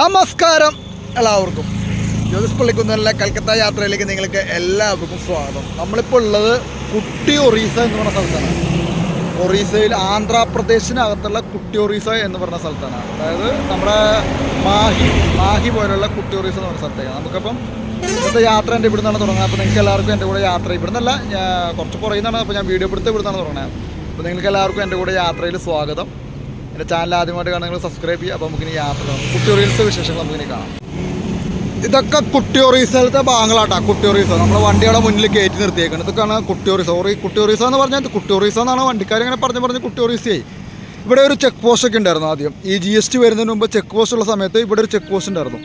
നമസ്കാരം എല്ലാവർക്കും. ജ്യോതിസ് പള്ളിക്കുന്നിലെ കൽക്കത്ത യാത്രയിലേക്ക് നിങ്ങൾക്ക് എല്ലാവർക്കും സ്വാഗതം. നമ്മളിപ്പോൾ ഉള്ളത് കുട്ടി ഒറീസ എന്ന് പറഞ്ഞ സ്ഥലത്താണ്. ഒറീസയിൽ ആന്ധ്രാപ്രദേശിനകത്തുള്ള കുട്ടി ഒറീസ എന്ന് പറഞ്ഞ സ്ഥലത്താണ്. അതായത് നമ്മുടെ മാഹി മാഹി പോലുള്ള കുട്ടി ഒറീസ എന്ന് പറഞ്ഞ സ്ഥലത്തേക്കാണ്. നമുക്കപ്പം ഇന്നത്തെ യാത്ര എന്റെ ഇവിടുന്നാണ് തുടങ്ങുന്നത്. അപ്പോൾ നിങ്ങൾക്ക് എല്ലാവർക്കും എന്റെ കൂടെ യാത്ര ഇവിടെ നിന്നല്ല കുറച്ച് കുറയുന്നതാണ് അപ്പോൾ ഞാൻ വീഡിയോ എടുത്ത് ഇവിടുന്നാണ് തുടങ്ങുന്നത്. അപ്പോൾ നിങ്ങൾക്ക് എല്ലാവർക്കും എന്റെ കൂടെ യാത്രയിൽ സ്വാഗതം. എന്റെ ചാനൽ ആദ്യമായിട്ട് കാണാൻ നിങ്ങൾ സബ്സ്ക്രൈബ് ചെയ്യുക. അപ്പോൾ നമുക്കിനി യാത്ര കുട്ടിയൊറീൽസ് വിശേഷങ്ങൾ നമുക്കിനി കാണാം. ഇതൊക്കെ കുട്ടിയൊറീസലത്തെ ഭാഗങ്ങളാട്ടാ. കുട്ടിയോറീസ നമ്മൾ വണ്ടിയുടെ മുന്നിൽ കയറ്റി നിർത്തിയേക്കുന്നത് ഇതൊക്കെയാണ് കുട്ടിയോറീസ ഓറി കുട്ടിയോറീസ എന്ന് പറഞ്ഞാൽ കുട്ടിയോറീസ എന്നാണ് വണ്ടിക്കാരിങ്ങനെ പറഞ്ഞ് പറഞ്ഞ് കുട്ടിയോറീസയായി ഇവിടെ ഒരു ചെക്ക് പോസ്റ്റ് ഒക്കെ ഉണ്ടായിരുന്നു ആദ്യം. ഈ ജി എസ് ടി വരുന്നതിന് മുമ്പ് ചെക്ക് പോസ്റ്റ് ഉള്ള സമയത്ത് ഇവിടെ ഒരു ചെക്ക് പോസ്റ്റ് ഉണ്ടായിരുന്നു.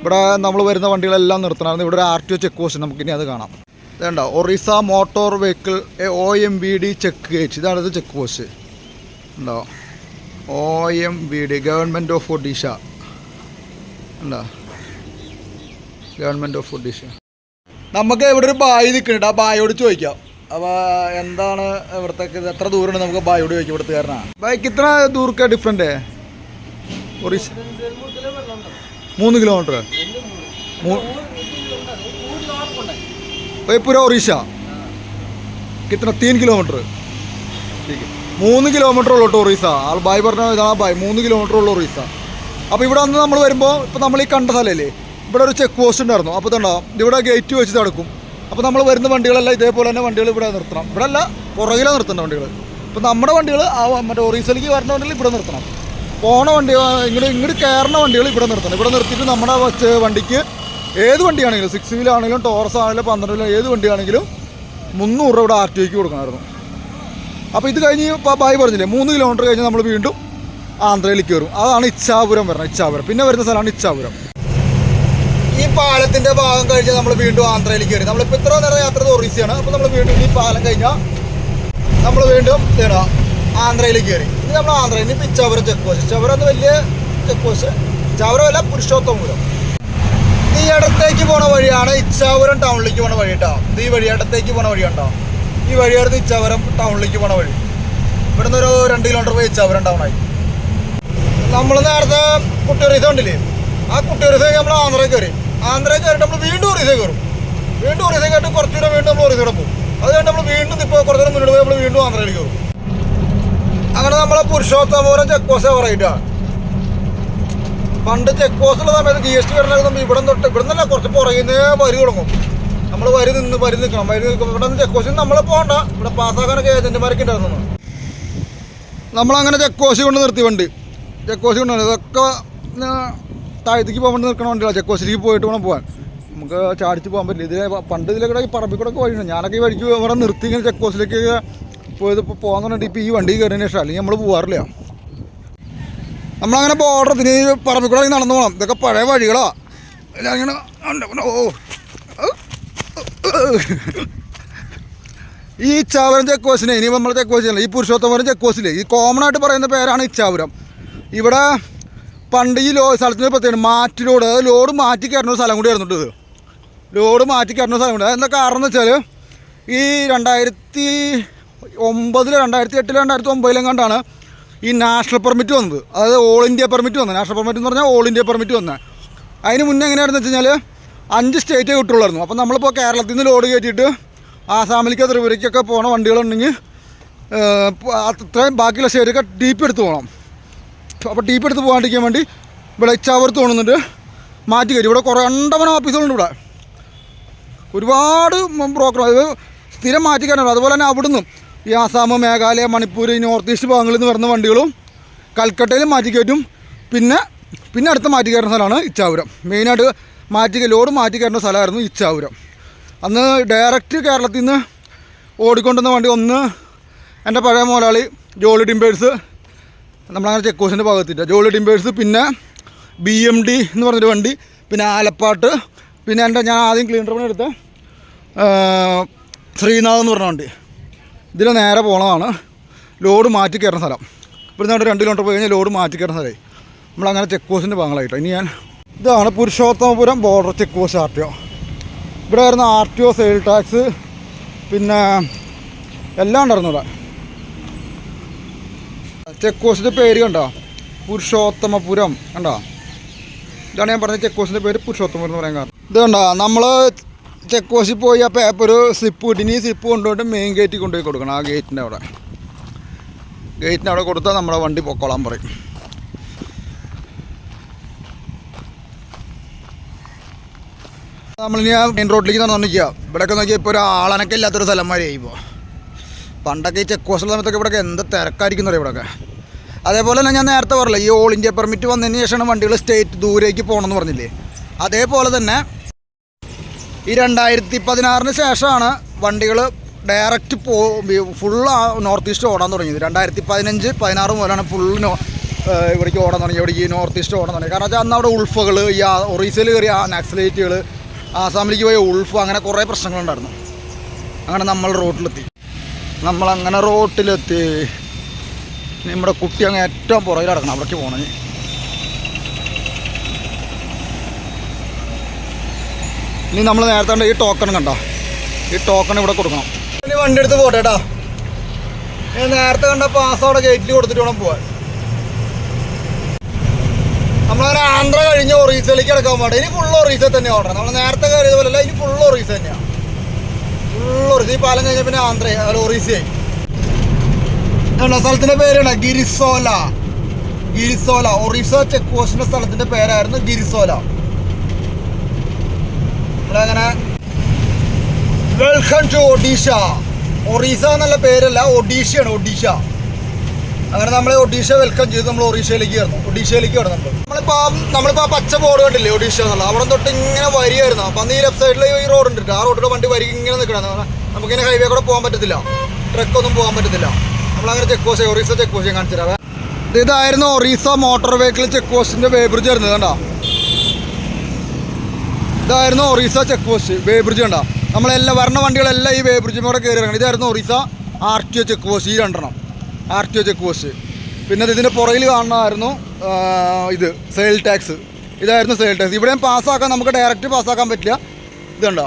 ഇവിടെ നമ്മൾ വരുന്ന വണ്ടികളെല്ലാം നിർത്തണമായിരുന്നു. ഇവിടെ ഒരു R T O check post നമുക്കിനി അത് കാണാം. ഇതുണ്ടോ Orissa motor vehicle O M B D check gate ഇതാണ് ഇത് ചെക്ക് പോസ്റ്റ് ഉണ്ടോ O M B D government of Odisha ഉണ്ടോ ഗവൺമെൻറ് ഓഫ് ഒഡീഷ നമുക്ക് ഇവിടെ ഒരു ബായി നിൽക്കുന്നുണ്ട് ആ ബായോട് ചോദിക്കാം അപ്പോൾ എന്താണ് ഇവിടത്തേക്ക് ഇത് എത്ര ദൂരമുണ്ട് നമുക്ക് ബായോട് ചോദിക്കാം ഇവിടുത്തെ കാരണമാണ് ബൈക്ക് ഇത്ര ദൂരക്ക ഡിഫറെൻ്റ് ഒറീസ മൂന്ന് കിലോമീറ്റർ पूरा ओडिशा कितना तीन किलोमीटर ठीक है മൂന്ന് കിലോമീറ്റർ ഉള്ളു ടൂറിസ ആൾ ബായ് പറഞ്ഞ ഇതാണ് ബായ്. മൂന്ന് കിലോമീറ്റർ ഉള്ളു ടൂറിസ അപ്പോൾ ഇവിടെ വന്ന് നമ്മൾ വരുമ്പോൾ ഇപ്പോൾ നമ്മൾ ഈ കണ്ട സ്ഥലമല്ലേ ഇവിടെ ഒരു ചെക്ക് പോസ്റ്റ് ഉണ്ടായിരുന്നു. അപ്പോൾ ഇതുണ്ടോ ഇവിടെ ഗേറ്റ് വെച്ച് നടക്കും. അപ്പോൾ നമ്മൾ വരുന്ന വണ്ടികളെല്ലാം ഇതേപോലെ തന്നെ വണ്ടികൾ ഇവിടെ നിർത്തണം. ഇവിടെ അല്ല പുറകിലാണ് നിർത്തേണ്ട വണ്ടികൾ ഇപ്പോൾ നമ്മുടെ വണ്ടികൾ ആ മറ്റേ ഒറീസയിലേക്ക് വരുന്ന വണ്ടികൾ ഇവിടെ നിർത്തണം. പോണ വണ്ടി ഇങ്ങോട്ട് ഇങ്ങോട്ട് കയറുന്ന വണ്ടികൾ ഇവിടെ നിർത്തണം. ഇവിടെ നിർത്തിയിട്ട് നമ്മുടെ വണ്ടിക്ക് ഏത് വണ്ടിയാണെങ്കിലും സിക്സ് വീലാണെങ്കിലും ടോറസ് ആണെങ്കിലും പന്ത്രണ്ടിലും ഏത് വണ്ടിയാണെങ്കിലും മുന്നൂറ് രൂപ ഇവിടെ ആർ ടി ഒക്ക് കൊടുക്കണമായിരുന്നു. അപ്പോൾ ഇത് കഴിഞ്ഞ് ബായ് പറഞ്ഞില്ലേ മൂന്ന് കിലോമീറ്റർ കഴിഞ്ഞ് നമ്മൾ വീണ്ടും ആന്ധ്രയിലേക്ക് വരും അതാണ് ഇച്ഛാപുരം വരുന്നത് ഇച്ഛാപുരം. പിന്നെ വരുന്ന സ്ഥലമാണ് ഇച്ഛാപുരം. ഈ പാലത്തിന്റെ ഭാഗം കഴിഞ്ഞ് നമ്മൾ വീണ്ടും ആന്ധ്രയിലേക്ക് വരും നമ്മളിപ്പോൾ ഇത്ര നേരം യാത്ര ഒറീസയാണ് അപ്പോൾ നമ്മൾ വീണ്ടും ഈ പാലം കഴിഞ്ഞാൽ നമ്മൾ വീണ്ടും ഇതാണ് ആന്ധ്രയിലേക്ക് കയറി. ഇനി നമ്മൾ ആന്ധ്രയിൽ നിന്ന് ഇച്ചാപുരം ചെക്ക് പോസ്റ്റ് ഇച്ചാപുരം എന്ന് വലിയ ചെക്ക് പോസ്റ്റ് ഇച്ചാപുരം അല്ല പുരുഷോത്തമപുരം. ഈ ഇടത്തേക്ക് പോണ വഴിയാണ് ഇച്ഛാപുരം ടൗണിലേക്ക് പോണ വഴി കേട്ടോ ഇത് ഈ വഴി ഇടത്തേക്ക് പോണ വഴി ഈ വഴിയായിരുന്നു ചവരം ടൗണിലേക്ക് പോണ വഴി. ഇവിടുന്ന് ഒരു രണ്ട് കിലോമീറ്റർ പോയി ചവരം ടൗണായി നമ്മൾ നേരത്തെ കുട്ടിയൊറീസ ഉണ്ടല്ലേ ആ കുട്ടിയൊറീസ നമ്മൾ ആന്ധ്ര കയറി. ആന്ധ്ര കയറിയിട്ട് നമ്മൾ വീണ്ടും ഒറീസ കയറും. വീണ്ടും ഒറീസ കയറിയിട്ട് കുറച്ചുകൂടെ വീണ്ടും നമ്മൾ ഒറീസയുടെ പോകും. അത് കഴിഞ്ഞ് നമ്മൾ വീണ്ടും ഇപ്പോൾ കുറച്ചു നേരം മുന്നോട്ട് പോയി നമ്മൾ വീണ്ടും ആന്ധ്രയിലേക്ക് കയറും. അങ്ങനെ നമ്മളെ പുരുഷോത്തമപുരം ചെക്ക് പോസ്റ്റ് പറയിട്ടാണ് പണ്ട് ചെക്ക് പോസ്റ്റുള്ള സമയത്ത് ജി എസ് ടി വരുന്ന ഇവിടെ തൊട്ട് ഇവിടെ നിന്നല്ല കുറച്ച് പുറകിൽ നിന്ന് വരി തുടങ്ങും. നമ്മൾ വരി നിന്ന് വരി നിൽക്കണം വരി ഇവിടെ നിന്ന് ചെക്ക് പോസ്റ്റിൽ നമ്മൾ പോകണ്ട ഇവിടെ പാസ്സാക്കാനൊക്കെ ഏജന്റുമാരൊക്കെ ഉണ്ടായിരുന്നു. നമ്മളങ്ങനെ ചെക്ക് പോസ്റ്റ് കൊണ്ട് നിർത്തി വണ്ടി. ചെക്ക് പോസ്റ്റ് കൊണ്ട് ഇതൊക്കെ താഴ്ത്തിക്ക് പോകാൻ വേണ്ടി നിൽക്കണ വണ്ടിയാണ് പോസ്റ്റിലേക്ക് പോയിട്ട് വേണം പോകാൻ. നമുക്ക് ചാടിച്ച് പോകാൻ പറ്റില്ല. ഇതിലെ പണ്ട് ഇതിലൂടെ ഈ പറമ്പിൽ കൂടെ ഒക്കെ വഴിയുണ്ട്. ഞാനൊക്കെ ഈ വഴിക്ക് ഇവിടെ നിർത്തി ഇങ്ങനെ ചെക്ക് പോസ്റ്റിലേക്ക് പോയത് ഇപ്പോൾ പോകാൻ പറഞ്ഞിട്ട് ഇപ്പോൾ ഈ വണ്ടി കയറിയതിന് ശേഷം അല്ലെങ്കിൽ നമ്മൾ പോകാറില്ല നമ്മളങ്ങനെ ബോർഡർ ഇതിന് പറമ്പിക്കൂടെ നടന്നു പോകണം ഇതൊക്കെ പഴയ വഴികളാണ് ഉണ്ട്. ഓ ഈ ഇച്ചാപുരം ചെക്ക് പോസ്റ്റിനെ ഇനി നമ്മൾ ചെക്ക് പോസ്റ്റില്ല ഈ പുരുഷോത്തമപുരം ചെക്ക് പോസ്റ്റില്ലേ ഈ കോമൺ ആയിട്ട് പറയുന്ന പേരാണ് ഇച്ചാപുരം. ഇവിടെ പണ്ട് ഈ ലോ സ്ഥലത്തിന് പ്രത്യേകം മാറ്റി ലോഡ് അതായത് ലോഡ് മാറ്റി കയറുന്ന സ്ഥലം കൂടി ആയിരുന്നു ഇത്. ലോഡ് മാറ്റി കയറുന്ന സ്ഥലം കൂടി. അതെന്താ കാരണം എന്ന് വെച്ചാൽ ഈ രണ്ടായിരത്തി ഒമ്പതിൽ രണ്ടായിരത്തി എട്ടിൽ രണ്ടായിരത്തി ഒമ്പതിലും കണ്ടാണ് ഈ നാഷണൽ പെർമിറ്റ് വന്നത്. അതായത് ഓൾ ഇന്ത്യ പെർമിറ്റ് വന്നത്. നാഷണൽ പെർമിറ്റ് എന്ന് പറഞ്ഞാൽ ഓൾ ഇന്ത്യ പെർമിറ്റ് വന്നത് അതിന് മുന്നേ എങ്ങനെയായിരുന്നു വെച്ച് കഴിഞ്ഞാൽ അഞ്ച് സ്റ്റേറ്റേ കിട്ടുള്ളായിരുന്നു. അപ്പോൾ നമ്മളിപ്പോൾ കേരളത്തിൽ നിന്ന് ലോഡ് കയറ്റിയിട്ട് ആസാമിലേക്കോ ത്രിപുരയ്ക്കൊക്കെ പോണ വണ്ടികളുണ്ടെങ്കിൽ അത്രയും ബാക്കിയുള്ള സ്റ്റേറ്റൊക്കെ ഡീപ്പ് എടുത്ത് പോകണം അപ്പോൾ ഡീപ്പ് എടുത്ത് പോകാണ്ടിരിക്കാൻ വേണ്ടി ഇവിടെ ഇച്ചാപുരത്ത് തോന്നുന്നുണ്ട്. മാറ്റി കയറ്റി. ഇവിടെ കുറേ അണ്ടമനം ഓഫീസുകളുണ്ട് ഇവിടെ. ഒരുപാട് ബ്രോക്കർ അത് സ്ഥിരം മാറ്റി കയറണം അതുപോലെ തന്നെ അവിടുന്ന് ഈ ആസാം മേഘാലയ മണിപ്പൂർ നോർത്ത് ഈസ്റ്റ് ഭാഗങ്ങളിൽ നിന്ന് വരുന്ന വണ്ടികളും കൽക്കട്ടയിലും മാറ്റി കയറ്റും. പിന്നെ പിന്നെ അടുത്ത മാറ്റി കയറുന്ന സ്ഥലമാണ് ഇച്ചാപുരം മെയിനായിട്ട് മാറ്റി ലോഡ് മാറ്റി കയറേണ്ട സ്ഥലമായിരുന്നു ഇച്ചാപുരം അന്ന് ഡയറക്റ്റ് കേരളത്തിൽ നിന്ന് ഓടിക്കൊണ്ടുവന്ന വണ്ടി ഒന്ന് എന്റെ പഴയ മുതലാളി ജോളി ടിമ്പേഴ്സ് നമ്മളങ്ങനെ ചെക്ക് പോസ്റ്റിന്റെ ഭാഗത്തില്ല ജോളി ടിമ്പേഴ്സ് പിന്നെ ബി എം ഡി എന്ന് പറഞ്ഞൊരു വണ്ടി പിന്നെ ആലപ്പാട്ട് പിന്നെ എന്റെ ഞാൻ ആദ്യം ക്ലീനർ പണി എടുത്ത ശ്രീനാഥ് എന്ന് പറഞ്ഞ വണ്ടി. ഇതിൽ നേരെ പോണതാണ്. ലോഡ് മാറ്റി കയറുന്ന സ്ഥലം. ഇവിടുന്ന് രണ്ട് കിലോമീറ്റർ പോയി കഴിഞ്ഞാൽ ലോഡ് മാറ്റി കയറുന്ന സ്ഥലമായി. നമ്മളങ്ങനെ ചെക്ക് പോസ്റ്റിന്റെ ഭാഗങ്ങളായിട്ടോ. ഇനി ഞാൻ ഇതാണ് Purushottampur border check post R T O ഇവിടെ വരുന്ന R T O sale tax പിന്നെ എല്ലാം ഉണ്ടായിരുന്നു ഇവിടെ. ചെക്ക് പോസ്റ്റിന്റെ പേര് കണ്ടോ? പുരുഷോത്തമപുരം കണ്ടോ? ഇതാണ് ഞാൻ പറഞ്ഞ ചെക്ക് പോസ്റ്റിന്റെ പേര് പുരുഷോത്തമപുരം എന്ന് പറയാൻ കാരണം. ഇത് കണ്ടോ? നമ്മൾ ചെക്ക് പോസ്റ്റിൽ പോയി ആ പേപ്പർ സ്ലിപ്പ് കിട്ടിനി സ്ലിപ്പ് കൊണ്ടുപോയിട്ട് മെയിൻ ഗേറ്റിൽ കൊണ്ടുപോയി കൊടുക്കണം ആ ഗേറ്റിന്റെ അവിടെ. ഗേറ്റിന്റെ അവിടെ കൊടുത്താൽ നമ്മളെ വണ്ടി പൊക്കോളാൻ പറയും. നമ്മളിനി മെയിൻ റോഡിലേക്ക് നടന്നിരിക്കുക ഇവിടെയൊക്കെ നോക്കിയാൽ ഇപ്പോൾ ഒരു ആളനക്കം ഇല്ലാത്തൊരു സ്ഥലം മാതിരിയായി ഇപ്പോൾ പണ്ടൊക്കെ ഈ ചെക്ക് പോസ്റ്റുള്ള സമയത്തൊക്കെ ഇവിടെയൊക്കെ എന്ത് തിരക്കായിരിക്കും എന്നറിയാം ഇവിടെയൊക്കെ? അതേപോലെ തന്നെ ഞാൻ നേരത്തെ പറഞ്ഞില്ല ഈ ഓൾ ഇന്ത്യ പെർമിറ്റ് വന്നതിന് ശേഷമാണ് വണ്ടികൾ സ്റ്റേറ്റ് ദൂരേക്ക് പോകണമെന്ന് പറഞ്ഞില്ലേ? അതേപോലെ തന്നെ ഈ രണ്ടായിരത്തി പതിനാറിന് ശേഷമാണ് വണ്ടികൾ ഡയറക്റ്റ് പോ ഫുൾ നോർത്ത് ഈസ്റ്റ് ഓടാൻ തുടങ്ങിയത്. രണ്ടായിരത്തി പതിനഞ്ച് പതിനാറ് മുതലാണ് ഫുൾ നോ ഇവിടേക്ക് ഓടാൻ തുടങ്ങി ഇവിടേക്ക് ഈ നോർത്ത് ഈസ്റ്റ് ഓടാൻ തുടങ്ങി കാരണം വെച്ചാൽ അന്ന് അവിടെ ഉൾഫകൾ ഈ ഒറീസയിൽ കയറിയ നക്സലേറ്റുകൾ ആസാമിലേക്ക് പോയ ഉൾഫ് അങ്ങനെ കുറേ പ്രശ്നങ്ങളുണ്ടായിരുന്നു. അങ്ങനെ നമ്മൾ റോട്ടിലെത്തി. നമ്മളങ്ങനെ റോട്ടിലെത്തി. നമ്മുടെ കുട്ടി അങ്ങ് ഏറ്റവും പുറകിൽ കിടക്കണം അവിടേക്ക് പോകണം. ഇനി നമ്മൾ നേരത്തെ ഈ ടോക്കൺ കണ്ടോ? ഈ ടോക്കൺ ഇവിടെ കൊടുക്കണം. ഇനി വണ്ടി എടുത്ത് പോട്ടെ കേട്ടോ നേരത്തെ കണ്ട പാസ് അവിടെ ഗേറ്റിൽ കൊടുത്തിട്ട് വേണം പോവാൻ. നമ്മളങ്ങനെ ആന്ധ്ര കഴിഞ്ഞ ഒറീസയിലേക്ക് എടുക്കാൻ പാടില്ല. ഇനി ഫുൾ ഒറീസ തന്നെ ഓടണം. നമ്മൾ നേരത്തെ കയറിയത് പോലല്ല ഇനി ഫുൾ ഒറീസ തന്നെയാണ് ഫുൾ ഒറീസ. ഈ പാലം കഴിഞ്ഞാൽ പിന്നെ ആന്ധ്ര അല്ല ഒറീസയായി. സ്ഥലത്തിന്റെ പേരാണ് ഗിരിസോല. ഗിരിസോല. ഒറീസ ചെക്ക് പോസ്റ്റിന്റെ സ്ഥലത്തിന്റെ പേരായിരുന്നു ഗിരിസോല. നമ്മളങ്ങനെ വെൽക്കം ടു ഒഡീഷ. ഒറീസ എന്നുള്ള പേരല്ല ഒഡീഷയാണ് ഒഡീഷ. അങ്ങനെ നമ്മളെ ഒഡീഷ വെൽക്കം ചെയ്ത് നമ്മൾ ഒറീഷയിലേക്ക് കയറുന്നു ഒഡീഷയിലേക്ക് നമ്മൾ നമ്മളിപ്പോൾ നമ്മളിപ്പോൾ ആ പച്ച ബോർഡ് കണ്ടില്ലേ ഒഡീഷ എന്നുള്ള? അവിടെ തൊട്ട് ഇങ്ങനെ വരികയായിരുന്നു അപ്പം അന്ന് ഈ ലെഫ്റ്റ് സൈഡിൽ ഈ റോഡ് ഉണ്ട് ആ റോഡിലെ വണ്ടി വരിക ഇങ്ങനെ നിൽക്കണം നമുക്കിങ്ങനെ ഹൈവേ കൂടെ പോകാൻ പറ്റത്തില്ല. ട്രക്കൊന്നും പോകാൻ പറ്റത്തില്ല. നമ്മളങ്ങനെ check post Orissa check post കാണിച്ചു തരാം. ഇതായിരുന്നു ഒറീസ മോട്ടോർ വെഹിക്കിൾ ചെക്ക് പോസ്റ്റിന്റെ വേ ബ്രിഡ്ജ് വരുന്നത് കണ്ടോ? ഇതായിരുന്നു Orissa check post weigh bridge കണ്ടോ? നമ്മളെല്ലാം വരണ വണ്ടികളെല്ലാം ഈ വേ ബ്രിഡ്ജിൽ കൂടെ കയറി ഇറങ്ങണം. ഇതായിരുന്നു Orissa R T O check post ഈ രണ്ടെണ്ണം. R T O check post പിന്നെ ഇത് ഇതിന്റെ പുറകിൽ കാണുന്നതായിരുന്നു ഇത് സെയിൽ ടാക്സ് ഇതായിരുന്നു സെയിൽ ടാക്സ് ഇവിടെയും പാസ്സാക്കാൻ നമുക്ക് ഡയറക്റ്റ് പാസ്സാക്കാൻ പറ്റില്ല. ഇതുണ്ടോ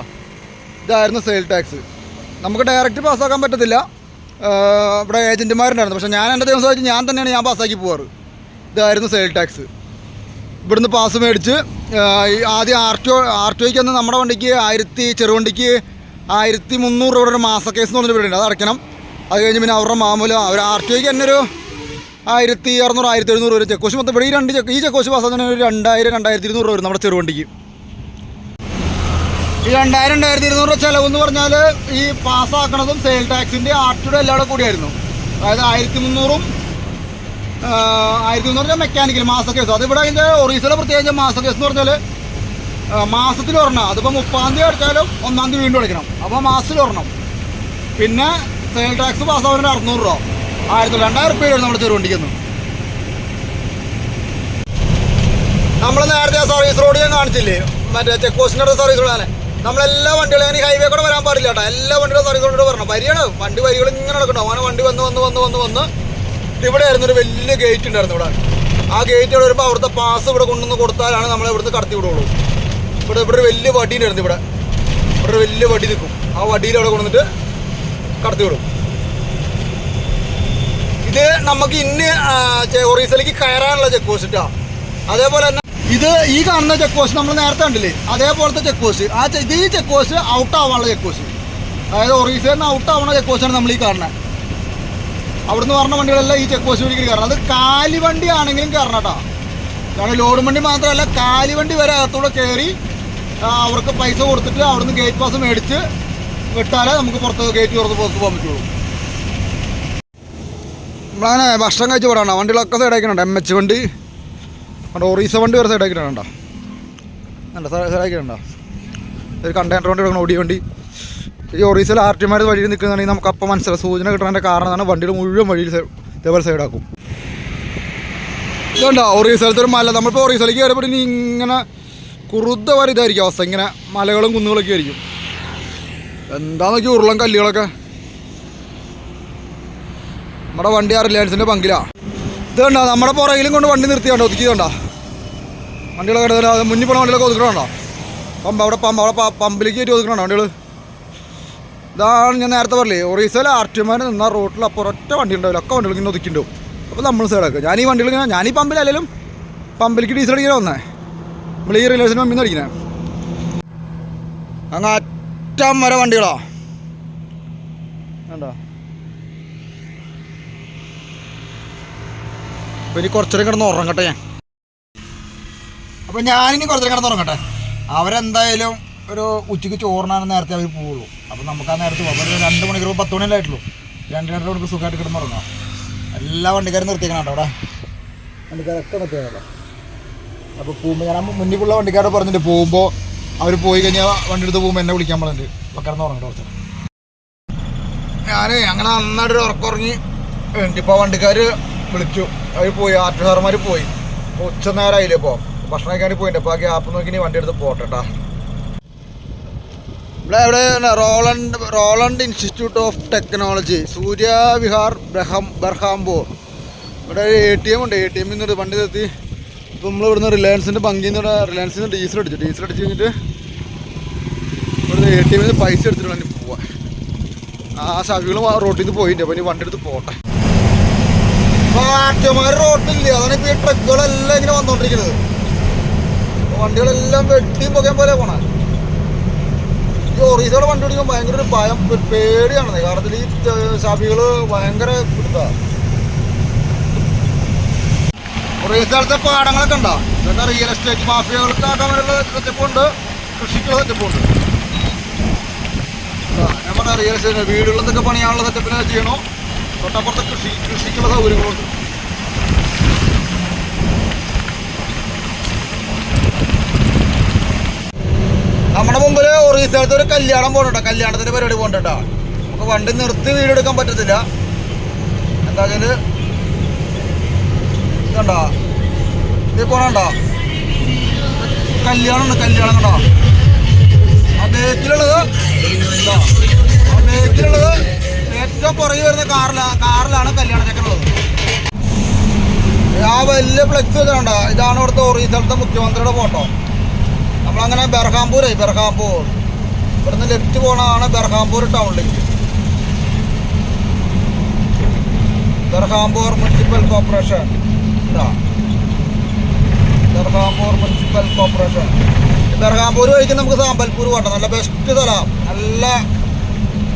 ഇതായിരുന്നു സെയിൽ ടാക്സ് നമുക്ക് ഡയറക്റ്റ് പാസ്സാക്കാൻ പറ്റത്തില്ല. ഇവിടെ ഏജന്റുമാരുണ്ടായിരുന്നു പക്ഷേ ഞാൻ എന്റെ ദിവസം ഞാൻ തന്നെയാണ് ഞാൻ പാസ്സാക്കി പോവാറ്. ഇതായിരുന്നു സെയിൽ ടാക്സ് ഇവിടുന്ന് പാസ് മേടിച്ച് ആദ്യം R T O R T ഒയ്ക്ക് അന്ന് നമ്മുടെ വണ്ടിക്ക് ആയിരത്തി ചെറുവണ്ടിക്ക് ആയിരത്തി മുന്നൂറ് രൂപയുടെ ഒരു മാസ കേസ് എന്ന് പറഞ്ഞിട്ട് പരിപാടി അത് അടയ്ക്കണം. അത് കഴിഞ്ഞ് പിന്നെ അവരുടെ മാമൂല അവർ ആർ ടി ഒക്ക് തന്നെ ഒരു ആയിരത്തി അറുന്നൂറ് ആയിരത്തി എഴുന്നൂറ് വരും ചെക്കോശ്. മൊത്തം ഇവിടെ ഈ രണ്ട് ചെക്ക് ഈ ചെക്കോശ് പാസ്സാകുന്ന ഒരു രണ്ടായിരം രണ്ടായിരത്തി ഇരുന്നൂറ് വരും നമ്മുടെ ചെറുവണ്ടിക്ക്. ഈ രണ്ടായിരം രണ്ടായിരത്തി ഇരുന്നൂറ് ചിലവ് എന്ന് പറഞ്ഞാൽ ഈ പാസ്സാക്കണതും സെയിൽ ടാക്സിന്റെ ആർ ടിയുടെ എല്ലാം കൂടെ കൂടിയായിരുന്നു. അതായത് ആയിരത്തി മുന്നൂറും ആയിരത്തി മുന്നൂറ് മെക്കാനിക്കൽ മാസ കേസ് അതിവിടെ അതിന്റെ ഒറീസയിലെ പ്രത്യേകിച്ച് മാസ കേസ് എന്ന് പറഞ്ഞാൽ മാസത്തിൽ ഒരെണ്ണം. അതിപ്പോൾ മുപ്പാം തീയതി അടച്ചാലും ഒന്നാം തീയതി വീണ്ടും അടയ്ക്കണം. അപ്പോൾ മാസത്തിൽ ഒരെണ്ണം. പിന്നെ സെയിൽ ടാക്സ് പാസ്സാവുന്നതിന് അറുന്നൂറ് രൂപ. ആയിരത്തി രണ്ടായിരം രൂപയാണ് നമ്മൾ ചെറുവണ്ടിക്കുന്നു നമ്മൾ നേരത്തെ സർവീസ് റോഡ് ഞാൻ കാണിച്ചില്ലേ? മറ്റേ ചെക്ക് പോസ്റ്റിന്റെ സർവീസ് റോഡ് തന്നെ നമ്മളെല്ലാ വണ്ടികളും ഞാൻ ഹൈവേ കൂടെ വരാൻ പാടില്ല കേട്ടോ. എല്ലാ വണ്ടികളും സർവീസ് റോഡിലൂടെ വരണം. വരികയാണ് വണ്ടി വരികൾ ഇങ്ങനെ നടക്കണം അങ്ങനെ വണ്ടി വന്ന് വന്ന് വന്ന് വന്ന് വന്ന് ഇവിടെ ആയിരുന്നു ഒരു വലിയ ഗേറ്റ് ഉണ്ടായിരുന്നു ഇവിടെ. ആ ഗേറ്റ് ഇവിടെ വരുമ്പോൾ അവിടുത്തെ പാസ് ഇവിടെ കൊണ്ടുവന്ന് കൊടുത്താലാണ് നമ്മളെ ഇവിടുന്ന് കടത്തി വിടുള്ളൂ. ഇവിടെ ഇവിടെ ഒരു വലിയ വടി ഉണ്ടായിരുന്നു ഇവിടെ. ഇവിടെ ഒരു വലിയ വടി നിൽക്കും. ആ വടിയിൽ അവിടെ കൊണ്ടുവന്നിട്ട് കടത്തി വിടും ഇത് നമുക്ക് ഇന്ന് ഒറീസയിലേക്ക് കയറാനുള്ള ചെക്ക് പോസ്റ്റാ അതേപോലെ തന്നെ ഇത് ഈ കാണുന്ന ചെക്ക് പോസ്റ്റ് നമ്മൾ നേരത്തെ കണ്ടില്ലേ? അതേപോലത്തെ ചെക്ക് പോസ്റ്റ് ആ ഇത് ഈ ചെക്ക് പോസ്റ്റ് ഔട്ട് ആവാനുള്ള ചെക്ക് പോസ്റ്റ് അതായത് ഒറീസയിൽ നിന്ന് ഔട്ട് ആവുന്ന ചെക്ക് പോസ്റ്റാണ് നമ്മൾ ഈ കാണുന്നത് അവിടുന്ന് പറഞ്ഞ വണ്ടികളെല്ലാം ഈ ചെക്ക് പോസ്റ്റ് വഴി കയറണം. അത് കാലി വണ്ടി ആണെങ്കിലും കയറണം കേട്ടോ കാരണം ലോഡ് വണ്ടി മാത്രമല്ല കാലി വണ്ടി വരെ അകത്തൂടെ കയറി അവർക്ക് പൈസ കൊടുത്തിട്ട് അവിടുന്ന് ഗേറ്റ് പാസ് മേടിച്ച് വിട്ടാലേ നമുക്ക് പുറത്ത് കയറ്റി തുറന്ന് പുറത്ത് പോകാൻ പറ്റുള്ളൂ. നമ്മളങ്ങനെ ഭക്ഷണം കഴിച്ച് പോടാണ്ട വണ്ടികളൊക്കെ സൈഡാക്കിയിട്ടുണ്ട് എം എച്ച് വണ്ടി. അവിടെ ഒറീസ വണ്ടി വരെ സൈഡാക്കിയിട്ടുണ്ടോ അല്ല സൈഡാക്കിയിട്ടുണ്ടോ ഒരു കണ്ടെയ്നർ വണ്ടി എടുക്കണം ഓടി വണ്ടി. ഈ ഒറീസയിൽ ആർ ടിമാർ വഴിയിൽ നിൽക്കുന്നതാണെങ്കിൽ നമുക്ക് അപ്പം മനസ്സിലാവും സൂചന കിട്ടാന്റെ കാരണമാണ് വണ്ടികൾ മുഴുവൻ വഴിയിൽ ഇതേപോലെ സൈഡാക്കും ഇതുണ്ടോ? ഒറീസലത്തെ ഒരു മല. നമ്മളിപ്പോൾ ഒറീസയിലേക്ക് കയറിയപ്പോൾ ഇങ്ങനെ കുറുത വരെ ഇതായിരിക്കും അവസ്ഥ. ഇങ്ങനെ മലകളും കുന്നുകളൊക്കെ ആയിരിക്കും. എന്താ നോക്കി ഉരുളം കല്ലുകളൊക്കെ? നമ്മുടെ വണ്ടി ആ റിലയൻസിന്റെ പങ്കിലാ. ഇത് കണ്ടോ? നമ്മുടെ പുറകിലും കൊണ്ട് വണ്ടി നിർത്തിയാണ്ടോ കണ്ടോ? വണ്ടികളൊക്കെ കണ്ട? വണ്ടികളൊക്കെ മുന്നിൽ പോണ വണ്ടികളൊക്കെ ഒതുക്കണോ പമ്പ് അവിടെ പമ്പ് അവിടെ പമ്പിലേക്ക് കയറ്റി ഒതുക്കണോ വണ്ടികൾ ഇതാണ് ഞാൻ നേരത്തെ പറഞ്ഞില്ലേ ഒറീസയിലെ ആർ ടി മാർ നിന്ന റോട്ടിൽ അപ്പോൾ ഒറ്റ വണ്ടി ഉണ്ടാവില്ല. ഒക്കെ വണ്ടികൾ ഇങ്ങനെ ഒതുക്കിണ്ടാവും അപ്പോൾ നമ്മൾ സൈഡാക്കുക ഞാൻ ഈ വണ്ടികൾ ഞാൻ ഈ പമ്പിലല്ലെങ്കിലും പമ്പിലേക്ക് ഡീസൽ അടിക്കാൻ വന്നേ. നമ്മൾ ഈ റിലേഷൻ മമ്മി അടിക്കണേ. അങ്ങ് അറ്റം വരെ വണ്ടികളാ. കണ്ടോ? അപ്പൊ ഇനി കുറച്ചേരം കിടന്ന് ഉറങ്ങട്ടെ ഞാൻ. അപ്പൊ ഞാനിനി കുറച്ചേരം കിടന്ന് ഉറങ്ങട്ടെ. അവരെന്തായാലും ഒരു ഉച്ചയ്ക്ക് ചോറിനാണ് നേരത്തെ അവർ പോവുള്ളൂ. അപ്പൊ നമുക്ക് ആ നേരത്തെ പോകാം ഒരു രണ്ട് മണിക്കൂർ പത്ത് മണിയല്ലേ ആയിട്ടുള്ളൂ. രണ്ട് രണ്ടര മണിക്കൂർ സുഖമായിട്ട് കിടന്ന് ഉറങ്ങാം. എല്ലാ വണ്ടിക്കാരും നിർത്തിക്കണം അവിടെ. വണ്ടിക്കാരൊക്കെ നിർത്തിയാണല്ലോ അപ്പോൾ പോകുമ്പോൾ ഞാൻ മുന്നിൽ മുന്നിലുള്ള വണ്ടിക്കാരോട് പറഞ്ഞിട്ട് പോകുമ്പോൾ അവർ പോയി കഴിഞ്ഞാൽ വണ്ടി എടുത്ത് പോകുമ്പോൾ എന്നെ വിളിക്കാൻ പറഞ്ഞിട്ട്. അപ്പോൾ കിടന്ന് ഉറങ്ങട്ടെ കുറച്ച് ഞാൻ അങ്ങനെ നന്നായിട്ട് ഉറക്കുറങ്ങി ഇപ്പോൾ വണ്ടിക്കാർ വിളിച്ചു. അവർ പോയി സാർമാർ പോയി. അപ്പോൾ ഉച്ച നേരമായില്ലേ ഇപ്പോൾ ഭക്ഷണം കഴിക്കാൻ പോയിട്ടുണ്ട് അപ്പോൾ ആ ഗ്യാപ്പ് നോക്കി വണ്ടി എടുത്ത് പോട്ടെട്ടാ. ഇവിടെ എവിടെ Roland Roland institute of technology Surya Vihar ബ്രഹം Berhampur. ഇവിടെ എ ടി എം ഉണ്ട്. എ ടി എമ്മിൽ നിന്ന് വണ്ടി നിർത്തി. ഇപ്പം നമ്മൾ ഇവിടുന്ന് റിലയൻസിന്റെ പങ്കിൽ നിന്ന് റിലയൻസിൽ നിന്ന് ഡീസൽ അടിച്ചു. ഡീസൽ അടിച്ച് കഴിഞ്ഞിട്ട് ഇവിടുന്ന് എ ടി എമ്മിൽ നിന്ന് പൈസ എടുത്തിട്ട് വേണ്ടി പോവാൻ. ആ സവികളും ആ റോട്ടിൽ നിന്ന് പോയിട്ട് അപ്പം ഇനി വണ്ടി എടുത്ത് പോട്ടെ. മാറ്റന്മാർ റോട്ടില്ല അതാണ് ഇപ്പോൾ ഈ ട്രക്കുകളെല്ലാം ഇങ്ങനെ വന്നുകൊണ്ടിരിക്കുന്നത് വണ്ടികളെല്ലാം വെട്ടിയും പൊക്കാൻ പോലെ പോണേ. ഈ ഒറീസയുടെ വണ്ടി ഓടിക്കാൻ ഭയങ്കര ഒരു ഭയം പേടിയാണ് കാരണം ഈ ഷാപ്പികൾ ഭയങ്കര ഇതാ സ്ഥലത്തെ പാടങ്ങളൊക്കെ ഉണ്ടോ? ഇതൊക്കെ റിയൽ എസ്റ്റേറ്റ് മാഫിയകൾക്ക് ആക്കാൻ വേണ്ടിയുള്ള സെറ്റപ്പുണ്ട് കൃഷിക്കുള്ള സെറ്റപ്പുണ്ട് പറഞ്ഞ റിയൽ എസ്റ്റേറ്റ് വീടുകളിലൊക്കെ പണിയാനുള്ള സെറ്റപ്പിനെ ചെയ്യണോ തൊട്ടപ്പുറത്ത് കൃഷി കൃഷിക്കുള്ള സൗകര്യങ്ങളുണ്ട്. നമ്മുടെ മുമ്പിൽ ഒറീസത്തെ ഒരു കല്യാണം പോകണ്ട കല്യാണത്തിന്റെ പരിപാടി പോകണ്ട നമുക്ക് വണ്ടി നിർത്തി വീടെടുക്കാൻ പറ്റത്തില്ല. എന്താ വെച്ചാൽ കണ്ടോ? ഇത് പോണണ്ടോ കല്യാണമുണ്ട് കല്യാണം കണ്ടോ? ആ ബേക്കിലുള്ളത് ഇതാ. ആ ഏറ്റവും പുറകെ വരുന്ന കാറിലാണ് കാറിലാണ് കല്യാണ ചക്കനുള്ളത് ആ വലിയ ഫ്ലെക്സ് ഇതാണ്ട ഇതാണ് ഇവിടുത്തെ ഒറീസലത്തെ മുഖ്യമന്ത്രിയുടെ ഫോട്ടോ നമ്മളങ്ങനെ ബെർഹാംപൂരായി ബെർഹാംപൂർ. ഇവിടുന്ന് ലെഫ്റ്റ് പോണതാണ് ബെർഹാംപൂർ ടൗണിലേക്ക് ബെർഹാംപൂർ മുനിസിപ്പൽ കോർപ്പറേഷൻ ഇതാ ബെർഹാംപൂർ മുനിസിപ്പൽ കോർപ്പറേഷൻ. ബെർഹാംപൂർ വഴിക്ക് നമുക്ക് സാമ്പൽപൂർ പോകട്ടെ നല്ല ബെസ്റ്റ് സ്ഥലം. നല്ല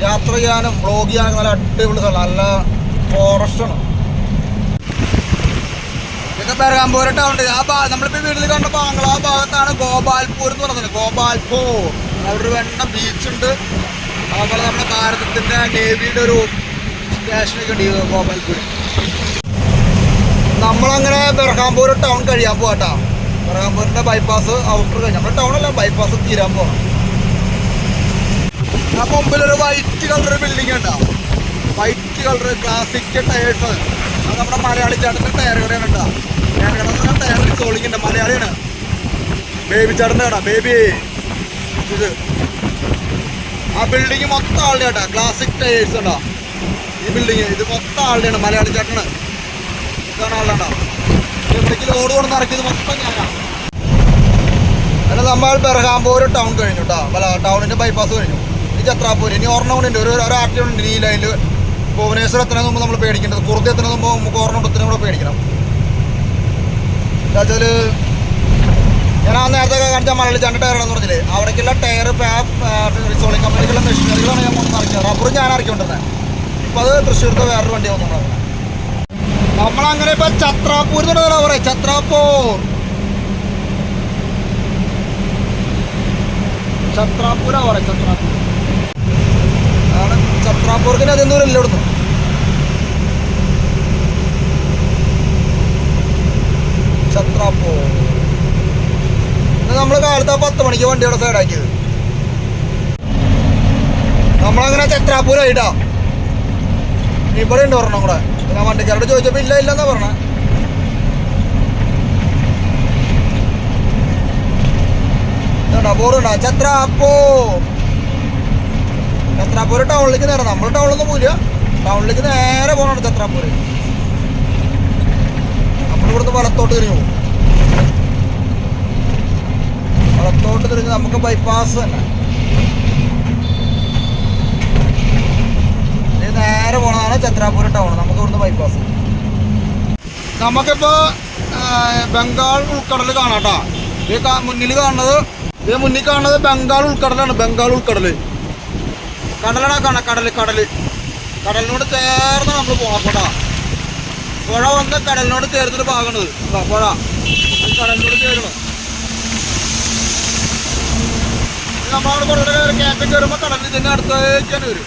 യാത്ര ചെയ്യാനും വ്ളോഗ് ചെയ്യാനൊക്കെ നല്ല അടിപൊളി സ്ഥലം. നല്ല ഫോറസ്റ്റാണ് ഇത് ബെർഹാംപൂർ ടൗൺ ആ ഭാ നമ്മളിപ്പോൾ വീട്ടിൽ കണ്ട ഭാഗങ്ങൾ ആ ഭാഗത്താണ് ഗോപാൽപൂർ എന്ന് പറയുന്നത്. ഗോപാൽപൂർ. അവിടെ വെണ്ണ ബീച്ചുണ്ട് അതുപോലെ നമ്മുടെ ഭാരതത്തിന്റെ നേവിയുടെ ഒരു സ്റ്റേഷനൊക്കെ ഉണ്ട് ഗോപാൽപൂർ നമ്മളങ്ങനെ ബെർഹാംപൂർ ടൗൺ കഴിയാൻ പോവാട്ടാ. ബെർഹാംപൂരിന്റെ ബൈപ്പാസ് ഔട്ടർ കഴിഞ്ഞ. നമ്മുടെ അല്ല ബൈപ്പാസ് തീരാൻ പോകണം ആ മുമ്പിലൊരു വൈറ്റ് കളർ ബിൽഡിംഗ് ഉണ്ടാവും വൈറ്റ് കളർ ക്ലാസിക് ടയേഴ്സ് അത് നമ്മുടെ മലയാളി ചേട്ടന്റെ ടയർ കടയാണ് കേട്ടോ ടയർ കട ടയർ സോളിംഗ് ഉണ്ട്. മലയാളിയാണ്. ബേബി ചേട്ടന്റെ കട ബേബി ഇത്. ആ ബിൽഡിങ് മൊത്തം ആളുടെ കേട്ടോ ക്ലാസിക് ടയേഴ്സ് ഉണ്ടോ ഈ ബിൽഡിങ് ഇത് മൊത്തം ആളുടെയാണ് മലയാളി ചേട്ടനാണ്. ഞാനാണ് അങ്ങനെ നമ്മൾ ബെർഹാംപൂർ ടൗൺ കഴിഞ്ഞു കേട്ടോ അല്ല ടൗണിന്റെ ബൈപ്പാസ് കഴിഞ്ഞു. ഈ ചത്രാപ്പൂർ ഇനി ഒരെണ്ണം കൂടി ഉണ്ട്. ഒരു ഒരു ആർട്ടി ഉണ്ട് ഈ ലൈനിൽ ഭുവനേശ്വർ എത്തുന്നതിന് മുമ്പ് നമ്മൾ പേടിക്കേണ്ടത്. കുറുതി എത്തുന്നതിന് മുമ്പ് നമുക്ക് ഒരെണ്ണം കൂടെ പേടിക്കണം. എന്താ ഞാൻ ആ നേരത്തെ കാണിച്ച മലയാളി ടയർ ടയറാണെന്ന് പറഞ്ഞില്ലേ? അവിടേക്കുള്ള ടയർ റിസോളിംഗ് കമ്പനിക്കുള്ള മെഷീനറികളാണ് ഞാൻ കൊണ്ട് നിറയ്ക്കുക റബ്ബറും ഞാൻ ഇറക്കിക്കൊണ്ടിരുന്നത്. ഇപ്പോൾ അത് തൃശ്ശൂരത്തെ വേറൊരു വണ്ടി വന്നു നമ്മളങ്ങനെ ഇപ്പൊ ചത്രാപ്പൂർ തുടങ്ങാ പറയാ ചത്രാപ്പൂർ ചത്രാപ്പൂരാ പറയാ ചത്രാപ്പൂർ ആണ് അതിന് അധികം ദൂരം ഇല്ല ഇവിടുന്ന്. ചത്രാപ്പൂർ നമ്മൾ കാലത്ത് പത്ത് മണിക്ക് വണ്ടിയുടെ സൈഡാക്കിയത് നമ്മളങ്ങനെ ചത്രാപ്പൂരായിട്ടാ ഇവിടെ ഉണ്ട് ഒരെണ്ണം കൂടെ. ഞാൻ വണ്ടിക്കാരോട് ചോദിച്ചപ്പോൾ ഇല്ല ഇല്ലെന്നാ പറഞ്ഞ. ഇതുണ്ടോ? ബോർഡുണ്ടോ ചത്രാപ്പൂർ ചത്രാപ്പൂർ ടൗണിലേക്ക് നേരെ. നമ്മൾ ടൗണിലൊന്നും പോയില്ല ടൗണിലേക്ക് നേരെ പോകണം ചത്രാപ്പൂര്. നമ്മൾ ഇവിടുന്ന് വലത്തോട്ട് തിരിഞ്ഞു പോകും വലത്തോട്ട് തിരിഞ്ഞ് നമുക്ക് ബൈപ്പാസ് തന്നെ. നേരെ പോണതാണ് ചന്ദ്രാപൂർ ടൗൺ നമുക്ക് ഇവിടുന്ന് ബൈപ്പാസ് നമുക്കിപ്പോൾ ബംഗാൾ ഉൾക്കടൽ കാണാം കേട്ടോ ഇത് മുന്നിൽ കാണുന്നത് ഇത് മുന്നിൽ കാണുന്നത് ബംഗാൾ ഉൾക്കടലാണ് ബംഗാൾ ഉൾക്കടൽ കടലടാ കാണാം കടൽ കടൽ കടലിനോട് ചേർന്ന് നമ്മൾ പോകാം പുഴ പുഴ വന്ന് കടലിനോട് ചേർന്നിട്ട് പാകണത് പുഴ. കടലിനോട് ചേരണം നമ്മളവിടെ കുറേ കയറ്റം കയറുമ്പോൾ കടലിൽ തന്നെ അടുത്തേക്കാണ് വരും